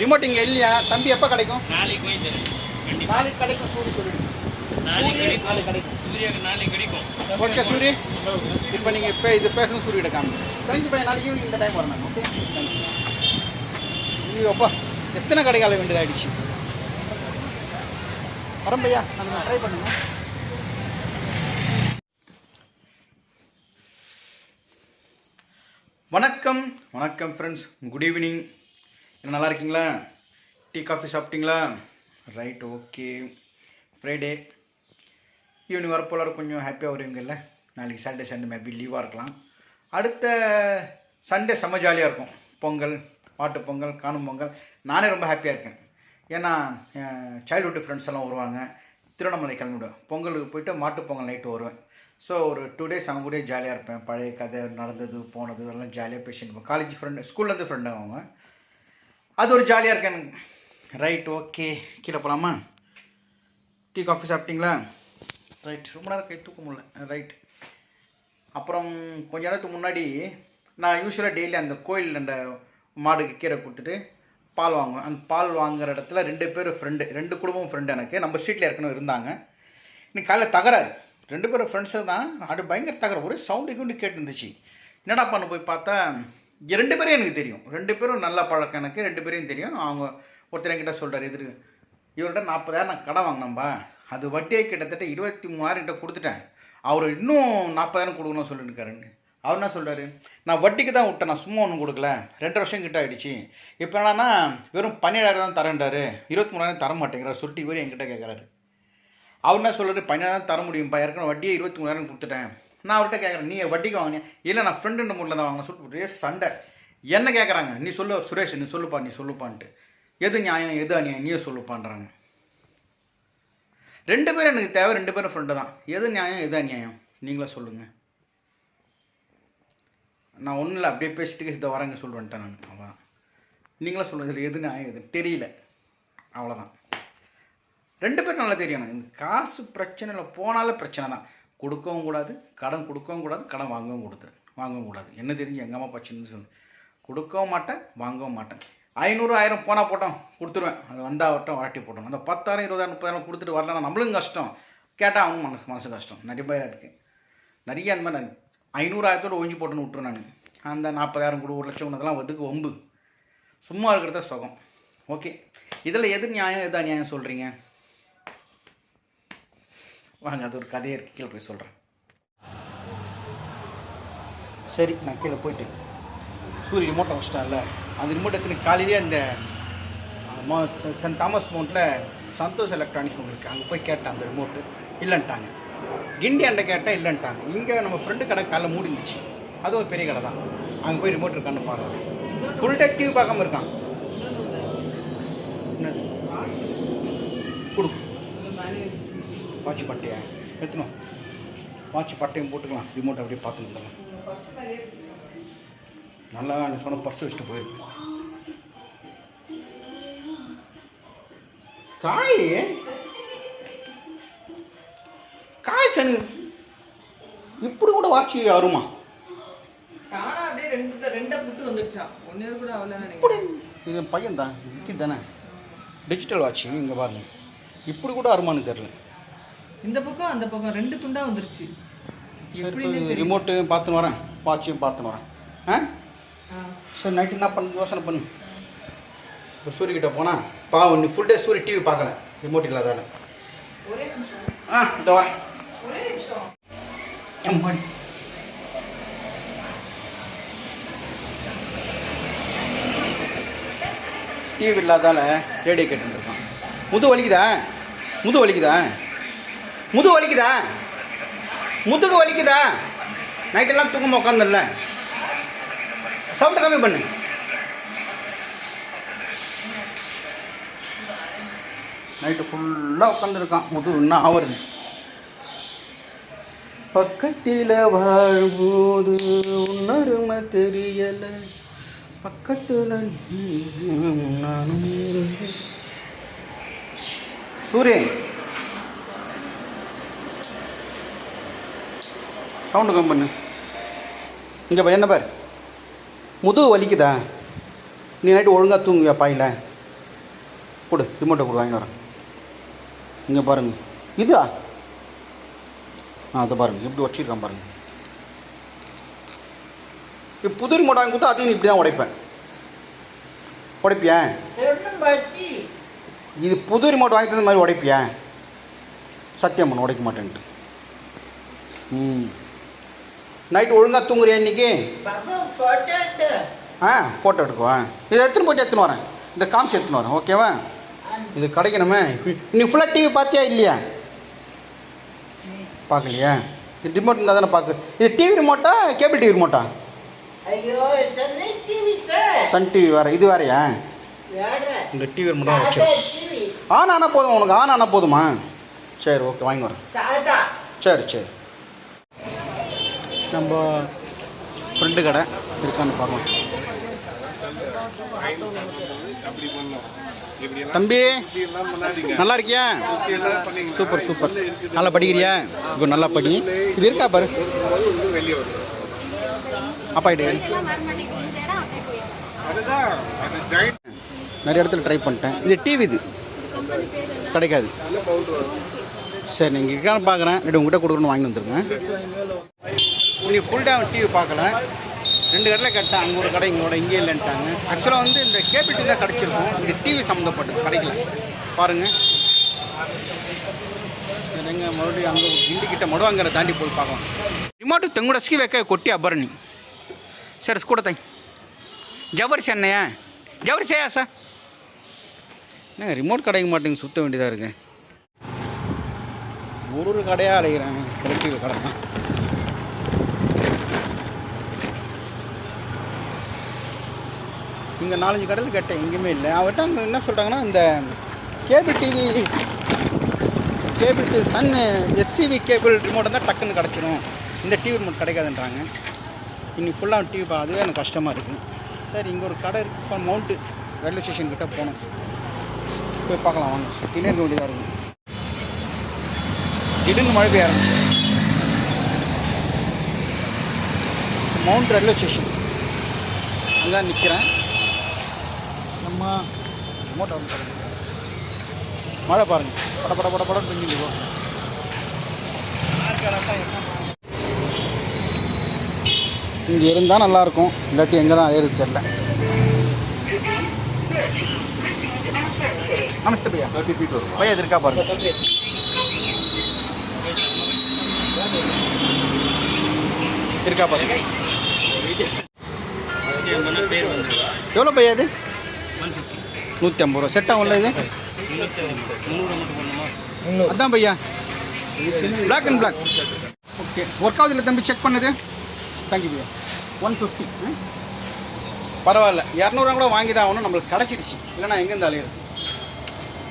Remote இங்கே இல்லையா? தம்பி எப்போ கிடைக்கும்? நாளைக்கு போய் தரேன் கண்டிப்பா. நாளைக்கு கிடைக்கும் சூரி சொல்லி. நாளைக்கு சூரிய ஓகே சூரி இப்போ நீங்கள் இப்போ இது பேசணும் சூரிய எடுக்காம தேங்க்யூ பையன் நாளைக்கு இந்த டைம் வரணும் ஓகே ஐயோ அப்பா. எத்தனை கடைக்கால வேண்டியதாகிடுச்சு வரேன் பையா. நான் ட்ரை பண்ணுங்க. வணக்கம். வணக்கம் ஃப்ரெண்ட்ஸ் குட் ஈவினிங் என்ன நல்லா இருக்கீங்களா? டீ காஃபி சாப்பிட்டீங்களா? Right okay. ஃப்ரைடே. ஈவினிங் வரப்போல கொஞ்சம் ஹாப்பியாக வருவீங்கல்ல? நாளைக்கு சாட்டர்டே சண்டே மேபி லீவாக இருக்கலாம். அடுத்த சண்டே செம்ம ஜாலியாக இருக்கும். பொங்கல் மாட்டு பொங்கல் காணும் பொங்கல். நானே ரொம்ப ஹாப்பியாக இருக்கேன். ஏன்னா சைல்ட்ஹுட் ஃப்ரெண்ட்ஸ் எல்லாம் வருவாங்க. திருவண்ணாமலை கிளம்பிடுவேன். பொங்கலுக்கு போயிட்டு மாட்டுப் பொங்கல் நைட்டு வருவேன். ஸோ ஒரு டூ டேஸ் அவங்க கூட ஜாலியாக இருப்பேன். பழைய கதை நடந்தது போனது அதெல்லாம் ஜாலியாக பேசிட்டு இருப்பேன். காலேஜ் ஃப்ரெண்டு ஸ்கூல்லேருந்து ஃப்ரெண்டு அவங்க. அது ஒரு ஜாலியாக இருக்கு எனக்கு. ரைட் ஓகே கீழே போகலாமா டீ காஃபி சாப்பிட்டீங்களா? ரைட் ரொம்ப நேரம் கை தூக்க முடியல. ரைட் அப்புறம் கொஞ்ச நேரத்துக்கு முன்னாடி நான் யூஸ்வலாக டெய்லி அந்த கோயில் அந்த மாடுக்கு கீரை கொடுத்துட்டு பால் வாங்குவேன். அந்த பால் வாங்குகிற இடத்துல ரெண்டு பேர் ஃப்ரெண்டு ரெண்டு குடும்பம் ஃப்ரெண்டு எனக்கு. நம்ம ஸ்ட்ரீட்டில் ஏற்கனவே இருந்தாங்க. இன்னைக்கு காலையில் தகராறு. ரெண்டு பேரும் ஃப்ரெண்ட்ஸு தான். அது பயங்கர தகராறு. ஒரே சவுண்டு கிவுண்டு கேட்டு இருந்துச்சு என்னடா பண்ண போய் பார்த்தா ரெண்டு பேரும் எனக்கு தெரியும். ரெண்டு பேரும் நல்ல பழக்கம் எனக்கு ரெண்டு பேரையும் தெரியும். அவங்க ஒருத்தர் என்கிட்ட சொல்கிறார் எதிர் இவர்கிட்ட நாற்பதாயிரம் நான் கடன் வாங்கினேன்பா அது வட்டியை கிட்டத்தட்ட இருபத்தி மூணாயிரம் கிட்ட கொடுத்துட்டேன். அவர் இன்னும் நாற்பதாயிரம் கொடுக்கணும்னு சொல்லியிருக்காருன்னு அவர் என்ன சொல்கிறாரு நான் வட்டிக்கு தான் விட்டேன். நான் சும்மா ஒன்றும் கொடுக்கல. ரெண்டு வருஷம் கிட்ட ஆகிடுச்சு இப்போ என்னன்னா வெறும் பன்னிரெண்டாயிரம் தான் தரேன்டாரு இருபத்தி மூணாயிரம் தர மாட்டேங்கிறார். சொல்லிட்டு இவர் என்கிட்ட கேட்குறாரு அவர் என்ன சொல்கிறாரு பன்னிரெண்டாயிரம் தர முடியும்ப்பா ஏற்கனவே வட்டியை இருபத்தி மூணாயிரம் கொடுத்துட்டேன். நான் அவர்கிட்ட கேட்குறேன் நீ வட்டிக்கு வாங்கினேன் இல்லை நான் ஃப்ரெண்டு மூடில் தான் வாங்கினேன். சொல்லிட்டு ஒரே சண்டை. என்ன கேட்குறாங்க நீ சொல்லு சுரேஷ் நீ சொல்லுப்பா நீ சொல்லுப்பான்ட்டு. எது நியாயம் எது அநியாயம்? நீயே சொல்லுப்பான்றாங்க. ரெண்டு பேரும் எனக்கு தேவை ரெண்டு பேரும் ஃப்ரெண்டு தான். எது நியாயம் எது அநியாயம்? நீங்களே சொல்லுங்கள் நான் ஒன்றும் இல்லை அப்படியே பேசிட்டு இதை வரேங்க சொல்லுவேன்ட்டேன் நான். அவ்வளோதான் நீங்களே சொல்லுங்கள் இதில் எது நியாயம் எது தெரியல. அவ்வளோதான் ரெண்டு பேரும் நல்லா தெரியும் எனக்கு. இந்த காசு பிரச்சனையில் போனாலும் பிரச்சனை தான். கொடுக்கவும் கூடாது கடன் கொடுக்கவும் கூடாது கடன் வாங்கவும் கொடுத்து வாங்கவும் கூடாது. என்ன தெரிஞ்சு எங்கள் அம்மா பச்சின்னு சொன்னேன் கொடுக்கவும் மாட்டேன் வாங்கவும் மாட்டேன். ஐநூறு ஆயிரம் போனால் போட்டோம் கொடுத்துருவேன். அது வந்தால் வரட்டும் வரட்டி போட்டோம். அந்த பத்தாயிரம் இருபதாயிரம் முப்பதாயிரம் கொடுத்துட்டு வரலன்னா நம்மளும் கஷ்டம். கேட்டால் அவங்க மனசு மனசு கஷ்டம். நிறைய பேர் இருக்குது நிறைய அந்த மாதிரி ஐநூறாயிரத்தோடு ஒழிஞ்சு போட்டுன்னு விட்டுரும் நான். அந்த நாற்பதாயிரம் கொடு ஒரு லட்சம் அதெல்லாம் வந்துக்கு ஒம்பு. சும்மா இருக்கிறத சுகம். ஓகே. இதில் எது நியாயம் எதா நியாயம் சொல்கிறீங்க வாங்க அது ஒரு கதையை இருக்கு. கீழே போய் சொல்கிறேன் சரி நான் கீழே போயிட்டு சூரிய ரிமோட்டை வச்சிட்டேன்ல. அந்த ரிமோட்டை எத்தனை காலையிலேயே அந்த சென்ட் தாமஸ் மவுண்ட்டில் சந்தோஷ் எலக்ட்ரானிக்ஸ் ஒன்று இருக்குது அங்கே போய் கேட்டேன் அந்த ரிமோட்டு இல்லைன்ட்டாங்க. கிண்டி அண்டை கேட்டேன் இல்லைன்ட்டாங்க. இங்கே நம்ம ஃப்ரெண்டு கடை காலைல மூடி இருந்துச்சு. அது ஒரு பெரிய கடை தான். அங்கே போய் ரிமோட் இருக்கான்னு பார்க்கலாம் ஃபுல் டே டிவி பார்க்காம இருக்கான். என்னது? கொடு. வாட்ச் பட்டையா எடுத்துனோம் வாட்ச் பட்டையும் போட்டுக்கலாம். ரிமோட் அப்படியே பார்த்துக்கலாம் நல்லா நீ சொன்ன பர்ஸ் வச்சுட்டு போயிருக்கு காய்? காய் சனி. இப்படி கூட வாட்ச் வருமா ஆனா அப்படியே ரெண்டு ரெண்டா புட்டு வந்துடுச்சான் ஒன்னே கூட அவ்வளோ இப்படி. இது பையன் தான் விக்கி தானே டிஜிட்டல் வாட்ச் இங்கே பாருங்க. இப்படி கூட வருமானு தெரில இந்த பக்கம் அந்த பக்கம். ரெண்டு துண்டா வந்துருச்சு. எப்படின்னு சரி தெரியல. ரிமோட்டு பார்த்துன்னு வரேன். வாட்சையும் பார்த்துன்னு வரேன். ஆ. சரி நைட்டு என்ன பண்ணு? யோசனை பண்ணு. இப்போ சூரியக்கிட்ட போனால் பாவம் நீ ஃபுல் டே சூரிய டிவி பார்க்கல. ரிமோட் இல்லாதால. ஆ இதோ வரேன் ஒரே நிமிஷம். எம்மாடி டிவி இல்லாதால ரேடியோ கேட்டுருக்கான் முது வலிக்குதா? முது வலிக்குதா? முதுகு வலிக்குதா? முதுகு வலிக்குதா? நைட்டெல்லாம் தூக்கம் உட்காந்துல்ல சவுண்டை கம்மி பண்ணு. நைட்டு ஃபுல்லாக உட்காந்துருக்கான் முதுகு இன்னும் ஆவருது பக்கத்தில் வாழும்போது உன்னருமை தெரியல. பக்கத்தில் சூரியன். சவுண்டு கம் பண்ணு. இங்கே பாரு என்ன பாரு? முதுகு வலிக்குதா? நீ நைட்டு ஒழுங்காக தூங்குவியா பாயில்? கொடு ரிமோட்டை கொடு வாங்கி வரேன். இங்கே பாருங்க. இதா? ஆ அதை பாருங்க. எப்படி வச்சிருக்கான் பாருங்க. இப்போ புது ரிமோட் வாங்கி கொடுத்தா அதையும் இப்படி தான் உடைப்பேன். உடைப்பியா? இது புது ரிமோட் வாங்கி தந்த மாதிரி உடைப்பியா? சத்தியம் பண்ண உடைக்க மாட்டேன்ட்டு. ம். நைட் ஒழுங்காக தூங்குறியா இன்றைக்கி ஆ ஃபோட்டோ எடுக்குவா? இதை எடுத்துன்னு போயிட்டு எடுத்துன்னு வரேன். இந்த காமிச்சு எடுத்துன்னு வரேன் ஓகேவா? இது கிடைக்கணுமே. நீ ஃபுல்லாக டிவி பார்த்தியா இல்லையா? பார்க்கலையா? இது ரிமோட் இருந்தால் தானே பார்க்கு இது டிவி ரிமோட்டா கேபிள் டிவி ரிமோட்டா சன் டிவி வேறு இது வேறையா? இந்த டிவி ரிமோட்டாக வச்சு ஆன் ஆனால் போதும் உனக்கு? ஆன் ஆனால் போதுமா? சரி ஓகே வாங்கி வரேன். சரி சரி. நம்ம ஃப்ரெண்டு கடை இருக்கான்னு பார்க்கலாம். தம்பி நல்லா இருக்கியா? Super super. நல்லா படிக்கிறியா? இப்போ நல்லா படி. இது இருக்கா பாரு. அப்பா நிறைய இடத்துல ட்ரை பண்ணிட்டேன். இது டிவி இது. கிடைக்காது. சரி நீங்கள் இருக்கான்னு பார்க்குறேன். ரெண்டு உங்கள்கிட்ட கொடுக்கணும்னு வாங்கி வந்துருங்க. இன்னைக்கு ஃபுல் டே டிவி பார்க்கல. ரெண்டு கடையில் கேட்டேன் அங்கே ஒரு கடை இங்கோட இங்கே இல்லைன்ட்டாங்க. ஆக்சுவலாக வந்து இந்த கேபிள் டிவி தான் கிடச்சிருக்கோம். இந்த டிவி சம்மந்தப்பட்டது கிடைக்கல. பாருங்கள் எங்க மறுபடியும் அங்கே கிண்டி கிட்ட மடுவாங்கிற தாண்டி போய் பார்க்கலாம். ரிமோட்டு தெங்குடஸ்கி வைக்க கொட்டி அபரணி சார் ஸ்கூட தாய் ஜவரிசி அண்ணையா ஜவரிசையா சார் என்னங்க ரிமோட் கிடைக்க மாட்டேங்க சுற்ற வேண்டியதாக இருக்கு? ஒரு ஒரு கடையாக அடைகிறேன் எலக்ட்ரிக்கல் கடை தான். இங்கே நாலஞ்சு கடையில் கேட்டேன் எங்கேயுமே இல்லை. அவர்கிட்ட அங்கே என்ன சொல்கிறாங்கன்னா இந்த cable TV cable TV Sun SCV cable remote தான் டக்குன்னு கிடச்சிரும். இந்த டிவி ரிமோட் கிடைக்காதுன்றாங்க. இன்னைக்கு ஃபுல்லாக டிவி பா அதுவே எனக்கு கஷ்டமாக இருக்குது சரி இங்கே ஒரு கடை இருக்குது இப்போ மவுண்ட்டு ரயில்வே ஸ்டேஷன் கிட்டே போகணும். போய் பார்க்கலாம் வாங்க. சுற்றினே இருக்க வேண்டியதாக இருக்குது திடீர்னு மழை பெய்ய ஆரம்பிச்சு மவுண்ட் ரயில்வே ஸ்டேஷன் அங்கே நிற்கிறேன் நம்ம ரிமோட் ஆன் பாருங்க மழை பாருங்க பட பட பட படம் பெஞ்சுட்டு போ இங்கே இருந்தால் நல்லாயிருக்கும் இல்லாட்டி எங்கே தான் ஏறது தெரில நமஸ்தே பையா பையா இது இருக்கா பாருங்க இருக்கா பாருங்க பேர் வந்து எவ்வளோ பையா இது நூற்றி ஐம்பது ரூபா. செட் ஆகும்ல இது? அதான் பையா. Black and black okay work ஆகுது இல்லை தம்பி செக் பண்ணுது? தேங்க்யூ பையா. ஒன் ஃபிஃப்டி பரவாயில்ல. இரநூறுவா கூட வாங்கி தான் ஆகணும். நம்மளுக்கு கிடச்சிடுச்சு. இல்லைனா எங்கேருந்து அலையிறது?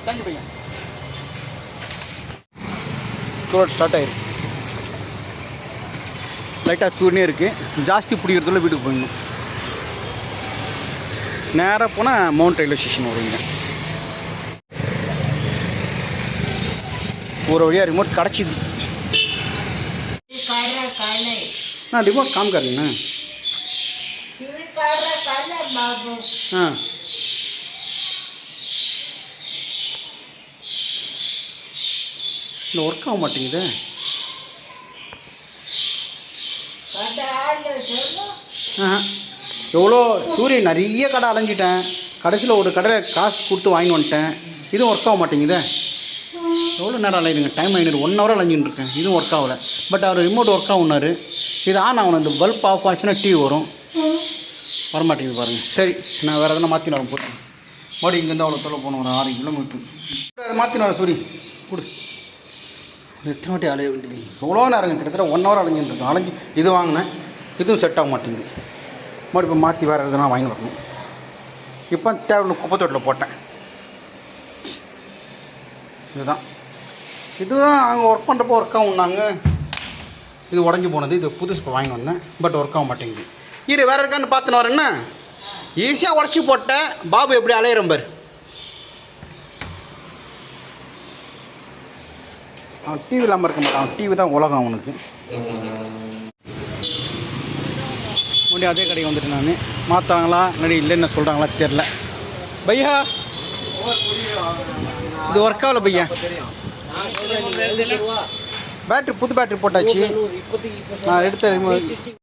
தேங்க்யூ பையா. டூர் ஸ்டார்ட் ஆயிருக்கு. லைட்டாக தூர்னே இருக்குது ஜாஸ்தி பிடிக்கிறதுல வீட்டுக்கு போயிடணும். நேராக போனால் மவுண்ட் ரயில்வே ஸ்டேஷன் வருவீங்க. ஒரு வழியாக ரிமோட் கிடச்சிது. நான் ரிமோட் காமிக்காருங்கண்ணா ஆ. இல்லை ஒர்க் ஆக மாட்டேங்குது. ஆ எவ்வளோ சூரியன் நிறைய கடை அலைஞ்சிட்டேன். கடைசியில் ஒரு கடையில் காசு கொடுத்து வாங்கி வந்துட்டேன். இதுவும் ஒர்க் ஆக மாட்டேங்குதே. எவ்வளோ நேரம் அலையுதுங்க? டைம் ஆகிடுது ஒன் ஹவர் அலைஞ்சிட்டு இருக்கேன். இதுவும் ஒர்க் ஆகலை. பட் அவர் ரிமோட் ஒர்க் ஆகுனார் இது ஆன் ஆகணும். இந்த பல்ப் ஆஃப் ஆச்சுன்னா டிவி வரும். வரமாட்டேங்குது பாருங்கள் சரி நான் வேறு எதனா மாற்றி வரேன் போட்டு மறுபடியும் இங்கேருந்து அவ்வளோ தொலை போகணும். ஒரு ஆறு கிலோமீட்டர் மாற்றி நான் வரேன் சூரி. கொடு. எத்தனை வாட்டி அலைய வேண்டியது? எவ்வளோ நேரம் கிட்டத்தட்ட ஒன் ஹவர் அலைஞ்சிட்டு இருக்கேன் அலைஞ்சு இது வாங்கினேன். இதுவும் செட் ஆக மாட்டேங்குது. மறுபடியும் இப்போ மாற்றி வேறு எதுனா வாங்கி வரணும். இப்போ தேவையான குப்பை போட்டேன். இதுதான். இதுதான் அங்கே ஒர்க் பண்ணுறப்போ ஒர்க் ஆகும்னாங்க இது உடஞ்சி போனது. இது புதுசு இப்போ வாங்கி வந்தேன். பட் ஒர்க் ஆக மாட்டேங்குது. இரு வேறு இருக்கான்னு பார்த்துன்னு வரேன்னா ஈஸியாக உடச்சி போட்டேன். பாபு எப்படி அலையிறம் பாரு. அவன் டிவி இல்லாமல் இருக்க மாட்டான். அவன் டிவி தான் உலகம் அவனுக்கு. மறுபடியும் அதே கடைக்கு வந்துட்டேன் நான். மாற்றாங்களா இல்லாடி இல்லைன்னு சொல்கிறாங்களா தெரில பையா? இது ஒர்க் ஆகல பையா? பேட்ரி புது பேட்ரி போட்டாச்சு. நான் எடுத்த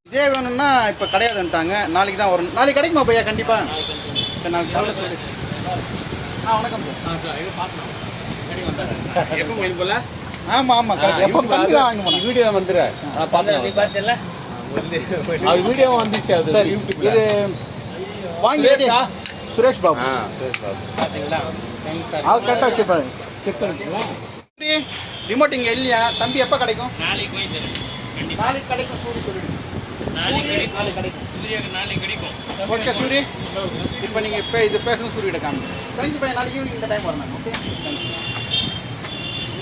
இதே வேணும்னா இப்போ கிடையாதுன்ட்டாங்க நாளைக்கு தான் வரும். நாளைக்கு கிடைக்குமா பையா? கண்டிப்பாக சரி நாளைக்கு காலைல சொல்லு. ஆ வணக்கம். ஆமாம் ஆமாம் கரெக்ட். எஃப்எம் தம்பி தான் வாங்கி போனேன் வீடியோ வந்துரு நீ பார்த்தல அது வீடியோ வந்துச்சு அது சரி இது வாங்கி சுரேஷா? சுரேஷ் பாபு. அது கரெக்டாக வச்சுப்பாரு செக் பண்ணி. ரிமோட் இங்கே இல்லையா? தம்பி எப்போ கிடைக்கும்? நாளைக்கு போய் தரேன் கண்டிப்பா. நாளைக்கு கிடைக்கும் சூரி சொல்லிடு நாளைக்கு சூரி, கிடைக்கும். ஓகே சூரி இப்போ நீங்கள் இப்போ இது பேசணும் சூரியிட காமி தேங்க்யூ பையன் நாளைக்கு ஈவினிங் இந்த டைம் வரணும் ஓகே தேங்க்யூ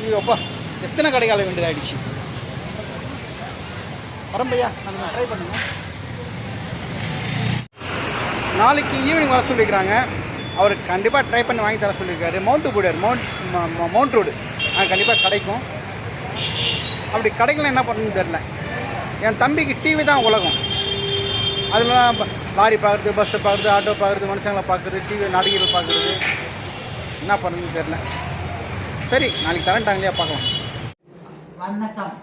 ஐயோப்பா எத்தனை கடைக்கால வேண்டியதாகிடுச்சு வரம்பையா? நாங்கள் ட்ரை பண்ணுங்க. நாளைக்கு ஈவினிங் வர சொல்லியிருக்கிறாங்க அவர் கண்டிப்பாக ட்ரை பண்ணி வாங்கி தர சொல்லியிருக்காரு மவுண்ட் பூடர் மவுண்ட் மவுண்ட் ரோடு அங்கே கண்டிப்பாக கிடைக்கும். அப்படி கிடைக்கல என்ன பண்ணணும்னு தெரில என் தம்பிக்கு டிவி தான் உலகம். அதெல்லாம் லாரி பார்க்குறது பஸ்ஸை பார்க்குறது ஆட்டோ பார்க்குறது மனுஷங்களை பார்க்குறது டிவி நடிகர்கள் பார்க்குறது என்ன பண்ணணும்னு தெரில சரி நாளைக்கு தரேன்ட்டாங்களே பார்க்கலாம். வணக்கம்.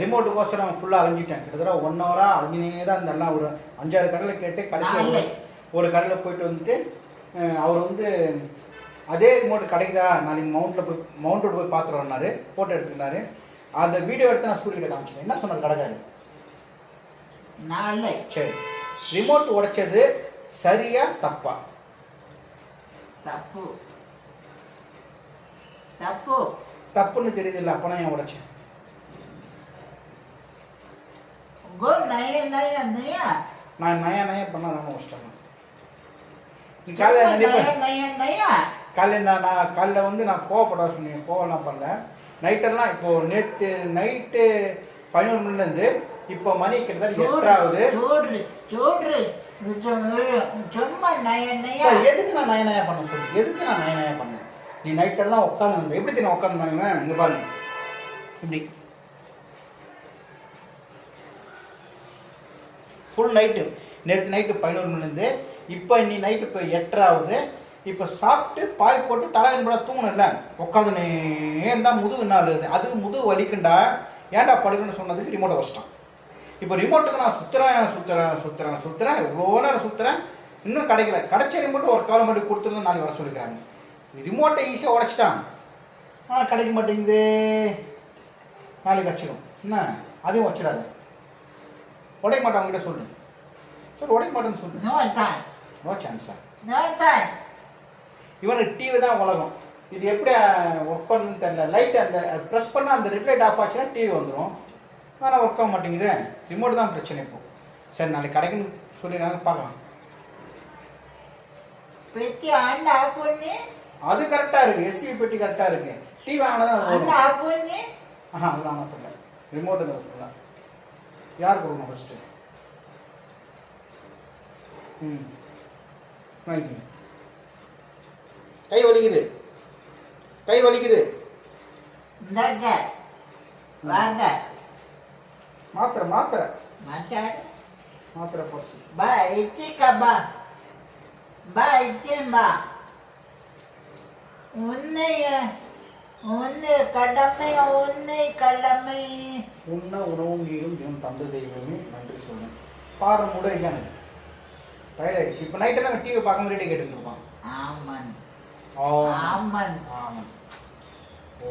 ரிமோட்டுக்கோசரம் ஃபுல்லாக அலைஞ்சிட்டேன். கிட்டத்தட்ட ஒன் ஹவராக அலைஞ்சினே தான் இந்த எல்லாம் ஒரு அஞ்சாறு கடையில் கேட்டு கடைசியில் ஒரு கடையில் போயிட்டு வந்துட்டு அவர் வந்து அதே ரிமோட் கிடைக்குதா? நாளைக்கு மவுண்ட்டில் போய் மவுண்ட் ரோடு போய் பார்த்துட்டு வந்தார் ஃபோட்டோ எடுத்துக்கிட்டாரு அந்த வீடியோ எடுத்து நான் சூரியகிட்ட காமிச்சேன் என்ன சொன்னார் கடைக்காரு நாளை சரி. ரிமோட் உடைச்சது சரியா தப்பா? தப்பு. தப்பு. தப்புன்னு தெரியுது இல்லை அப்போ ஏன் உடைச்சேன்? கோ நய நய நான் நயா நயா பண்ண நம்ம உடைச்சிட்டேன் நீ காலையில் நய காலையில் நான் நான் காலைல வந்து நான் கோவப்பட சொன்னேன். கோவம்லாம் பண்ணல. நைட்டெல்லாம் இப்போ நேற்று நைட்டு பதினோரு மணிலேருந்து இப்போ மணி கிட்டத்தட்ட எட்டாவது. எதுக்கு நான் நய நயா பண்ண சொல்லு? எதுக்கு நான் நய நயா பண்ணேன்? நீ நைட்டெல்லாம் உட்காந்து எப்படி தெரியும் உட்காந்துருந்தாங்க இங்கே பாருங்க. இப்படி. ஃபுல் நைட்டு நேற்று நைட்டு பதினோரு மணிலேருந்து இப்போ இன்னி நைட்டு இப்போ எட்டராகுது இப்போ சாப்பிட்டு பாய் போட்டு தலைவன் கூட தூங்கணும்ல உட்காந்து ஏன்டா முதுகு என்ன இருக்குது அதுக்கு முதுகு வலிக்குண்டா. ஏன்டா படுக்குன்னு சொன்னதுக்கு ரிமோட்டை கஷ்டம் இப்போ ரிமோட்டுக்கு நான் சுற்றுறேன் சுற்றுறேன் சுற்றுறேன் சுற்றுறேன் இவ்வளோ நேரம் சுற்றுறேன் இன்னும் கிடைக்கல. கிடைச்ச ரிமோட்டு ஒரு காலம் மட்டும் கொடுத்துருந்து நாளைக்கு வர சொல்லிக்கிறாங்க. ரிமோட்டை ஈஸியாக உடைச்சிட்டான். ஆனால் கிடைக்க மாட்டேங்குது. நாளைக்கு வச்சிடும் என்ன? அதையும் வச்சிடாது. உடைக்க மாட்டான் அவங்ககிட்ட சொல்லு சொல்லு. உடைக்க மாட்டேன்னு சொல்லு நோ டைம் நோ சான்ஸா நோ டைம் இவனுக்கு டிவி தான் உலகம். இது எப்படி ஒர்க் பண்ணுன்னு தெரியல. லைட் அந்த ப்ரெஸ் பண்ணால் அந்த ரிப்ளைட் ஆஃப் ஆச்சுன்னா டிவி வந்துடும் ஆனால் ஒர்க் ஆக மாட்டேங்குது. ரிமோட் தான் பிரச்சனை இப்போ. சரி நாளைக்கு கிடைக்குன்னு சொல்லிடுறாங்க பார்க்கலாம். பெட்டி அண்ணா பொண்ணு. அது கரெக்டாக இருக்குது எஸ்சி பெட்டி கரெக்டாக இருக்குது டிவி ஆனால் தான் அண்ணா பொண்ணு. ஆஹா அதெல்லாம் நான் சொல்ல ரிமோட் சொல்லலாம் யார் கொடுக்கணும் ஃபஸ்ட்டு ம். வாங்கிக்கோங்க கை வலிக்குது. கை வலிக்குது. இந்தாங்க வாங்க மாத்திரை மாத்திரை. மாத்திரை. ஃபர்ஸ்ட் பா இச்சிக்க பா பா இச்சிம்பா உன்னை உன்னை கடமை உன்னை கடமை. உண்ண உணவும் நீரும் தினம் தந்த தெய்வமே நன்றி சொல்லுங்க பாரு மூட எனக்கு டயர்ட் ஆயிடுச்சு இப்போ நைட்டெல்லாம் டிவி பார்க்காம ரேடியோ கேட்டுட்டு இருப்பான். ஆமன் ஆமன் ஆமாம். ஓ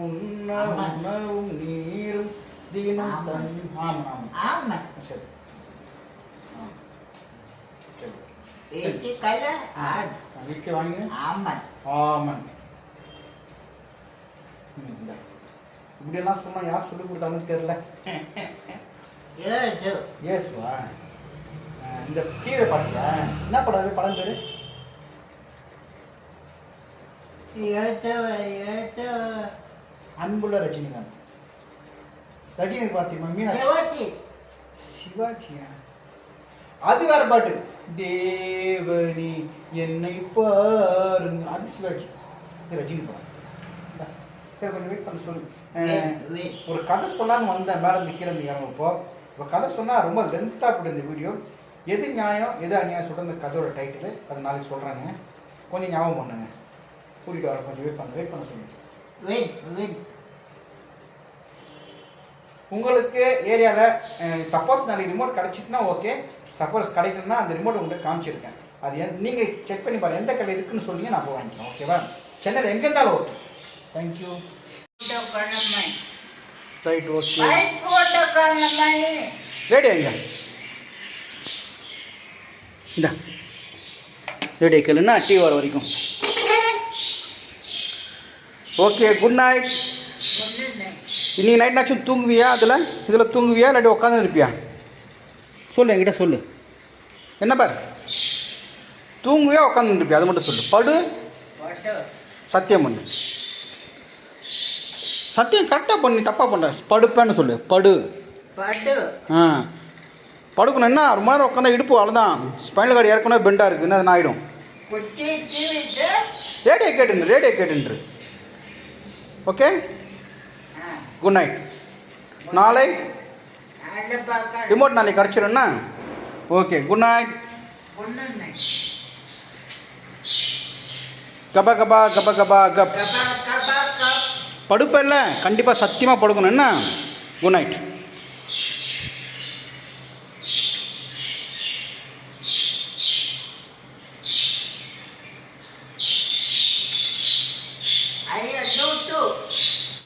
உண்ண. உணவும் நீரும் தினம். தன் ஆமாம் ஆமாம். ஆமன் சரி. ஆ சரி. இச்சிக்கல ஆட் வீட்டில் வாங்கி. ஆமன் ஆமாம். ம், இந்தா. இப்படியெல்லாம் சொன்னா யார் சொல்லி கொடுத்தாங்கன்னு தெரியல. ஏசு. ஏசுவா? இந்த கீரை பார்த்தியா என்ன படம் அது? படம் பேரு? அன்புள்ள ரஜினிகாந்த். ரஜினி பார்த்திமா மீனாட்சி. சிவாஜியா? அது வேற பாட்டு. தேவனி என்னை பாருங்க. அது சிவாஜி. ரஜினி படம். சரி கொஞ்சம் வெயிட் பண்ண சொல்லு. ஒரு கதை சொல்லான்னு வந்தேன் மேடம் இருந்து இறங்க இப்போ. இப்போ கதை சொன்னால் ரொம்ப லென்த்தாக போட்டு இந்த வீடியோ எது நியாயம் எது அநியாயம் சொல்கிற இந்த கதையோட டைட்டில் அது நாளைக்கு சொல்கிறாங்க கொஞ்சம் ஞாபகம் பண்ணுங்க. கூட்டிகிட்டு வர கொஞ்சம் வெயிட் பண்ண வெயிட் பண்ண சொல்லுங்க. உங்களுக்கு ஏரியாவில் சப்போஸ் நாளைக்கு ரிமோட் கிடச்சிட்டுனா ஓகே சப்போஸ் கிடைக்கணும்னா அந்த ரிமோட் உங்களுக்கு காமிச்சிருக்கேன். அது நீங்கள் செக் பண்ணி பாருங்க எந்த கடையில் இருக்குன்னு சொல்லுங்க நான் போய் வாங்கிக்கிறேன் ஓகேவா சென்னையில் எங்கே இருந்தாலும் okay thank you right okay ready ஆயிங்க இந்த ரெடி ஆக்கலுன்னா டீ வர வரைக்கும் ஓகே குட் நைட் ஒன்று இன்னைக்கு நைட்னாச்சும் தூங்குவியா அதில் இதில் தூங்குவியா இல்லாட்டி உட்காந்து இருப்பியா சொல்லு என்கிட்ட சொல்லு என்ன பார் தூங்குவியா உட்காந்து இருப்பியா அது மட்டும் சொல்லு படு சத்தியம் பண்ணு சத்தியம் கரெக்டாக பண்ணி தப்பாக பண்ணுற படுப்பேன்னு சொல்லு. படு. பட்டு ஆ. படுக்கணும். என்ன? ரொம்ப நேரம் உட்காந்தா இடுப்பு அவ்வளோதான் ஸ்பைனல் கார்டு ஏற்கனவே பெண்டாக இருக்குது அது ஆகிடும் ரேடியோ கேட்டுன்று ரேடியோ கேட்டுன்று ஓகே? குட் நைட் நாளை? ரிமோட் நாளைக்கு கிடச்சிரும்னா ஓகே. குட் நைட் கபா கப் கபா. கபா கப். படுப்பல்ல கண்டிப்பாக சத்தியமாக படுக்கணும். என்ன? Good night